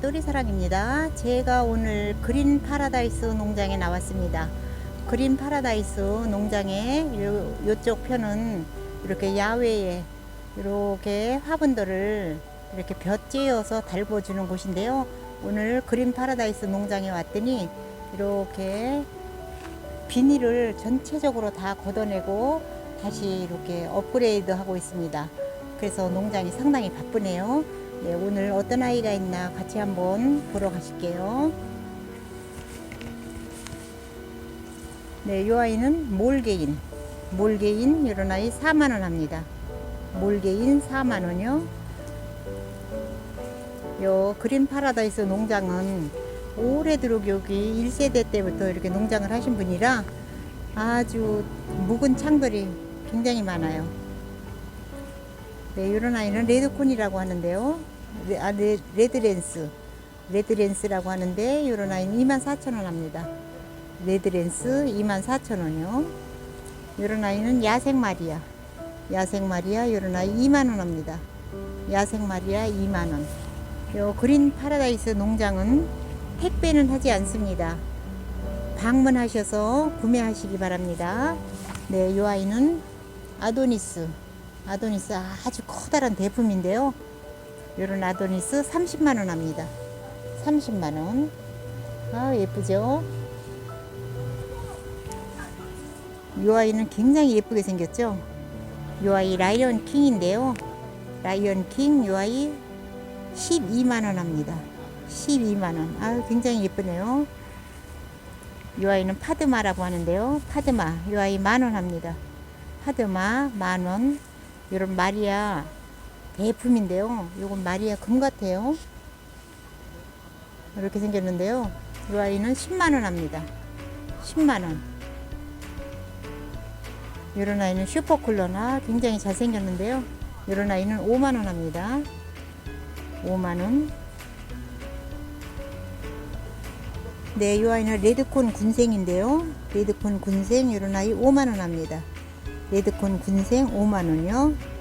또리사랑입니다. 제가 오늘 그린 파라다이스 농장에 나왔습니다. 그린 파라다이스 농장의 요, 요쪽 편은 이렇게 야외에 이렇게 화분들을 이렇게 볕쬐어서 달궈주는 곳인데요. 오늘 그린 파라다이스 농장에 왔더니 이렇게 비닐을 전체적으로 다 걷어내고 다시 이렇게 업그레이드 하고 있습니다. 그래서 농장이 상당히 바쁘네요. 네, 오늘 어떤 아이가 있나 같이 한번 보러 가실게요. 네, 이 아이는 몰개인. 몰개인 이런 아이 4만원 합니다. 몰개인 4만원이요. 요 그린 파라다이스 농장은 오래도록 여기 1세대 때부터 이렇게 농장을 하신 분이라 아주 묵은 창들이 굉장히 많아요. 네, 이런 아이는 레드콘이라고 하는데요. 레, 아, 레, 레드랜스. 레드랜스라고 하는데, 이런 아이는 24,000원 합니다. 레드랜스 24,000원이요. 이런 아이는 야생 마리아. 야생 마리아, 이런 아이 2만원 합니다. 야생 마리아 2만원. 요 그린 파라다이스 농장은 택배는 하지 않습니다. 방문하셔서 구매하시기 바랍니다. 네, 이 아이는 아도니스. 아도니스 아주 커다란 대품인데요. 이런 아도니스 30만원 합니다. 30만원. 아, 예쁘죠? 이 아이는 굉장히 예쁘게 생겼죠? 이 아이 라이언 킹인데요. 라이언 킹, 이 아이 12만원 합니다. 12만원. 아, 굉장히 예쁘네요. 이 아이는 파드마라고 하는데요. 파드마. 이 아이 만원 합니다. 파드마 만원. 이런 마리아 대품인데요. 이건 마리아 금 같아요. 이렇게 생겼는데요. 이 아이는 10만원 합니다. 10만원. 이런 아이는 슈퍼쿨러나 굉장히 잘생겼는데요. 이런 아이는 5만원 합니다. 5만원. 네, 이 아이는 레드콘 군생인데요. 레드콘 군생, 이런 아이 5만원 합니다. 레드콘 군생 5만원이요.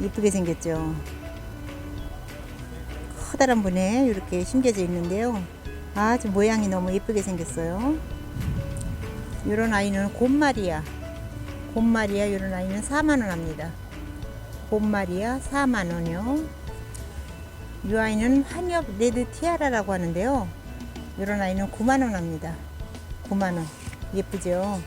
이쁘게 생겼죠. 커다란 분에 이렇게 심겨져 있는데요. 아주 모양이 너무 예쁘게 생겼어요. 이런 아이는 곰마리아. 곰마리아 이런 아이는 4만원 합니다. 곰마리아 4만원이요. 이 아이는 환엽 레드 티아라라고 하는데요. 이런 아이는 9만원 합니다. 9만원. 예쁘죠?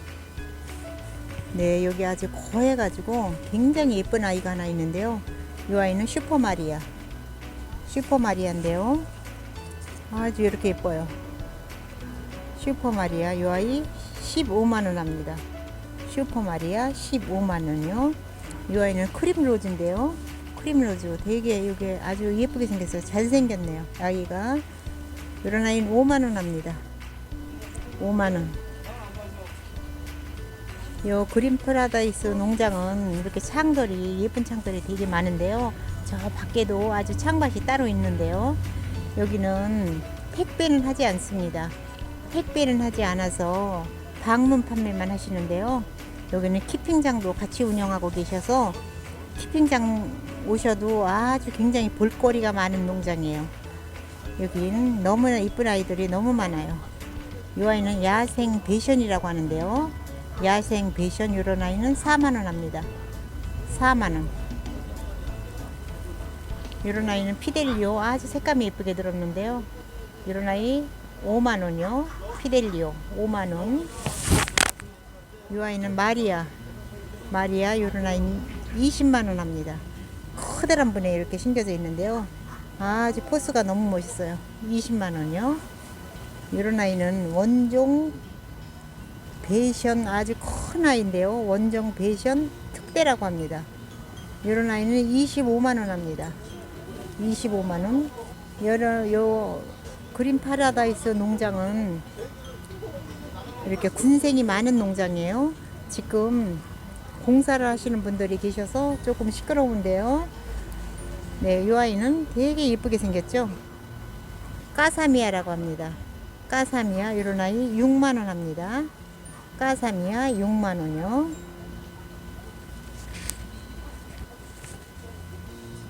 네, 여기 아주 거해가지고 굉장히 예쁜 아이가 하나 있는데요. 이 아이는 슈퍼마리아. 슈퍼마리아인데요. 아주 이렇게 예뻐요. 슈퍼마리아. 이 아이 15만원 합니다. 슈퍼마리아 15만원이요. 이 아이는 크림로즈인데요. 크림로즈. 되게 이게 아주 예쁘게 생겼어요. 잘생겼네요. 아이가. 이런 아이는 5만원 합니다. 5만원. 요 그린 프라다이스 농장은 이렇게 창들이 예쁜 창들이 되게 많은데요. 저 밖에도 아주 창밭이 따로 있는데요. 여기는 택배는 하지 않습니다. 택배는 하지 않아서 방문 판매만 하시는데요. 여기는 키핑장도 같이 운영하고 계셔서 키핑장 오셔도 아주 굉장히 볼거리가 많은 농장이에요. 여긴 너무나 이쁜 아이들이 너무 많아요. 이 아이는 야생 배션이라고 하는데요. 야생 이런 아이는 4만원 합니다. 4만원. 이런 아이는 피델리오 아주 색감이 예쁘게 들었는데요. 이런 아이 5만원이요. 피델리오 5만원. 이 아이는 마리아. 마리아 아이는 20만원 합니다. 커다란 분에 이렇게 심겨져 있는데요. 아주 포스가 너무 멋있어요. 20만원이요. 이런 아이는 원종 베이션 아주 큰 아이인데요. 원정 베이션 특대라고 합니다. 이런 아이는 25만원 합니다. 25만원. 여러, 요, 그린 파라다이스 농장은 이렇게 군생이 많은 농장이에요. 지금 공사를 하시는 분들이 계셔서 조금 시끄러운데요. 네, 이 아이는 되게 예쁘게 생겼죠? 까사미아라고 합니다. 까사미아, 이런 아이 6만원 합니다. 까사미아 6만원이요.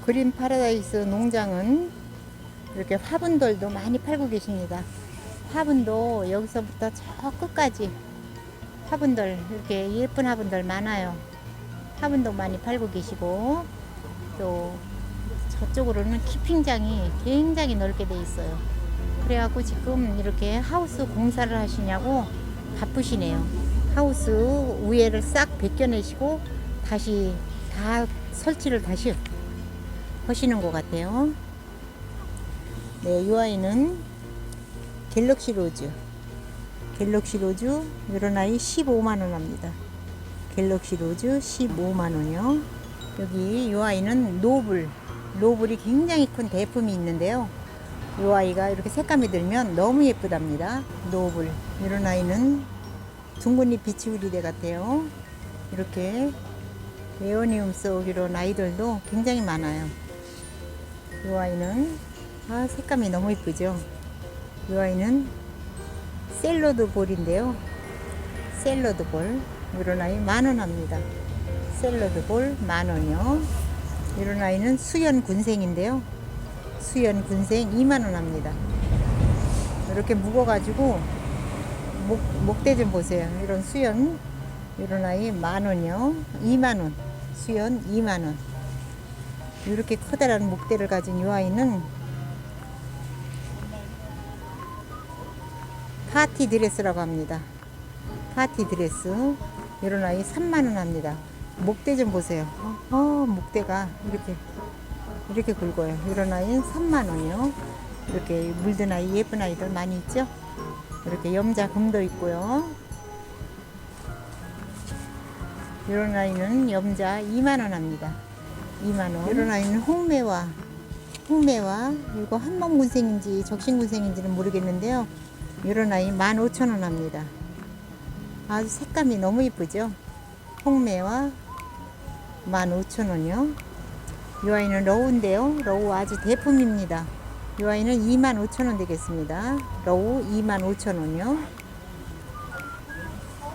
그린 파라다이스 농장은 이렇게 화분들도 많이 팔고 계십니다. 화분도 여기서부터 저 끝까지 화분들 이렇게 예쁜 화분들 많아요. 화분도 많이 팔고 계시고 또 저쪽으로는 키핑장이 굉장히 넓게 돼 있어요. 그래갖고 지금 이렇게 하우스 공사를 하시냐고 바쁘시네요. 하우스 위에를 싹 벗겨내시고 다시 다 설치를 다시 하시는 것 같아요. 네, 이 아이는 갤럭시 로즈. 갤럭시 로즈 이런 아이 15만 원 합니다. 갤럭시 로즈 15만 원이요. 여기 이 아이는 노블. 노블이 굉장히 큰 대품이 있는데요. 이 아이가 이렇게 색감이 들면 너무 예쁘답니다. 노블. 이런 아이는 둥근잎 비치우리대 같아요. 이렇게 에어니움 속 이런 아이들도 굉장히 많아요. 이 아이는 아 색감이 너무 예쁘죠. 이 아이는 샐러드 볼인데요. 샐러드 볼 이런 아이 만 원 합니다. 샐러드 볼 만 원이요. 이런 아이는 수연 군생인데요. 수연 군생 2만 원 합니다. 이렇게 묵어가지고 목, 목대 좀 보세요. 이런 수연 이런 아이 만 원이요. 2만 원. 수연 2만 원. 이렇게 커다란 목대를 가진 이 아이는 파티 드레스라고 합니다. 파티 드레스. 이런 아이 3만 원 합니다. 목대 좀 보세요. 어, 어, 목대가 이렇게 이렇게 굵어요. 이런 아이는 3만 원이요. 이렇게 물든 아이 예쁜 아이들 많이 있죠? 이렇게 염자 금도 있고요. 이런 아이는 염자 2만 원 합니다. 2만 원. 이런 아이는 홍매와 홍매와 이거 한몸군생인지 적신군생인지는 모르겠는데요. 이런 아이 15,000원 합니다. 아주 색감이 너무 이쁘죠? 홍매와 15,000원이요. 이 아이는 러우인데요. 러우 아주 대품입니다. 이 아이는 25,000원 되겠습니다. 러우 25,000원이요.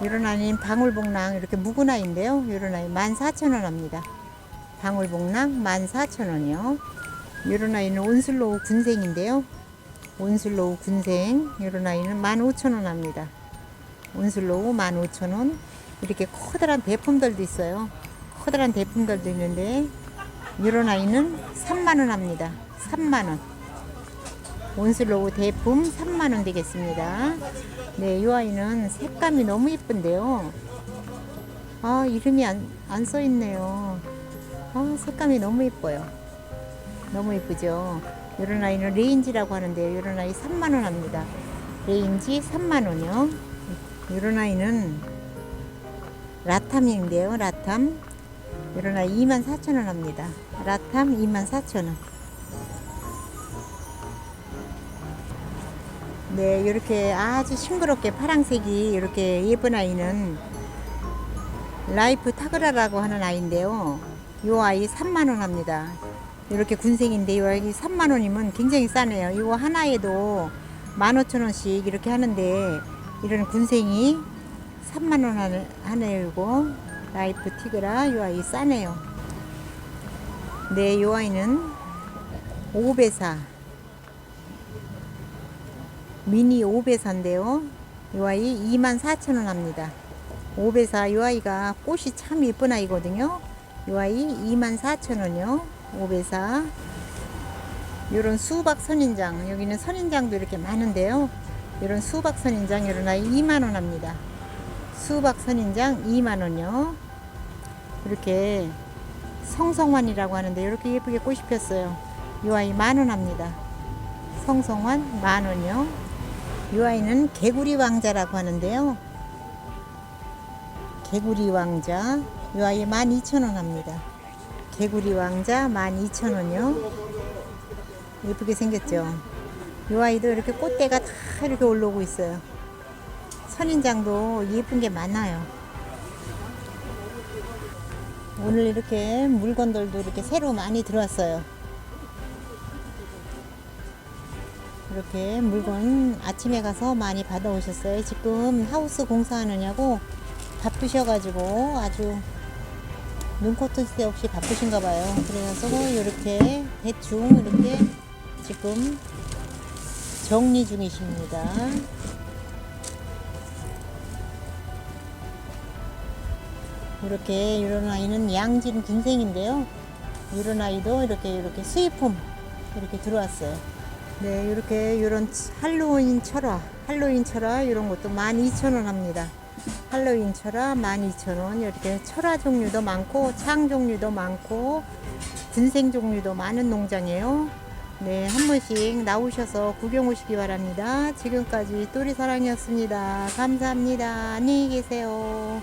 이런 아이는 방울복랑 이렇게 묵은 아이인데요. 이런 아이 14,000원 합니다. 방울복랑 14,000원이요. 이런 아이는 온슬로우 군생인데요. 온슬로우 군생 이런 아이는 15,000원 합니다. 온슬로우 15,000원 이렇게 커다란 대품들도 있어요. 커다란 대품들도 있는데 이런 아이는 3만원 합니다. 3만원 온슬로우 대품 3만원 되겠습니다. 네, 이 아이는 색감이 너무 예쁜데요. 아, 이름이 안, 안 써있네요. 아, 색감이 너무 예뻐요. 너무 예쁘죠? 이런 아이는 레인지라고 하는데요. 이런 아이 3만원 합니다. 레인지 3만원이요. 이런 아이는 라탐인데요. 라탐. 아이 24,000원 합니다. 라탐 24,000원. 네, 이렇게 아주 싱그럽게 파랑색이 이렇게 예쁜 아이는 라이프 타그라라고 하는 아이인데요. 이 아이 3만원 합니다. 이렇게 군생인데 이 아이 3만원이면 굉장히 싸네요. 이거 하나에도 15,000원씩 이렇게 하는데 이런 군생이 3만원 하네요. 라이프 티그라 이 아이 싸네요. 네, 이 아이는 5배사 미니 5배사인데요. 이 아이 24,000원 합니다. 5배사 이 아이가 꽃이 참 예쁜 아이거든요. 이 아이 24,000원이요. 5배사 이런 수박 선인장 여기는 선인장도 이렇게 많은데요. 이런 수박 선인장 이런 아이 2만원 합니다. 수박 선인장 2만원이요. 이렇게 성성환이라고 하는데 이렇게 예쁘게 꽃이 폈어요. 이 아이 만원 합니다. 성성환 만원이요. 이 아이는 개구리 왕자라고 하는데요. 개구리 왕자 이 아이 12,000원 합니다. 개구리 왕자 12,000원이요. 예쁘게 생겼죠. 이 아이도 이렇게 꽃대가 다 이렇게 올라오고 있어요. 선인장도 예쁜 게 많아요. 오늘 이렇게 물건들도 이렇게 새로 많이 들어왔어요. 이렇게 물건 아침에 가서 많이 받아오셨어요. 지금 하우스 공사하느냐고 바쁘셔가지고 아주 눈코뜰 새 없이 바쁘신가 봐요. 그래서 이렇게 대충 이렇게 지금 정리 중이십니다. 이렇게 이런 아이는 양진 군생인데요. 이런 아이도 이렇게 이렇게 수입품 이렇게 들어왔어요. 네, 이렇게 이런 할로윈 철화, 할로윈 철화 이런 것도 12,000원 합니다. 할로윈 철화 12,000원 이렇게 철화 종류도 많고 창 종류도 많고 군생 종류도 많은 농장이에요. 네, 한 번씩 나오셔서 구경 오시기 바랍니다. 지금까지 또리 사랑이었습니다. 감사합니다. 안녕히 계세요.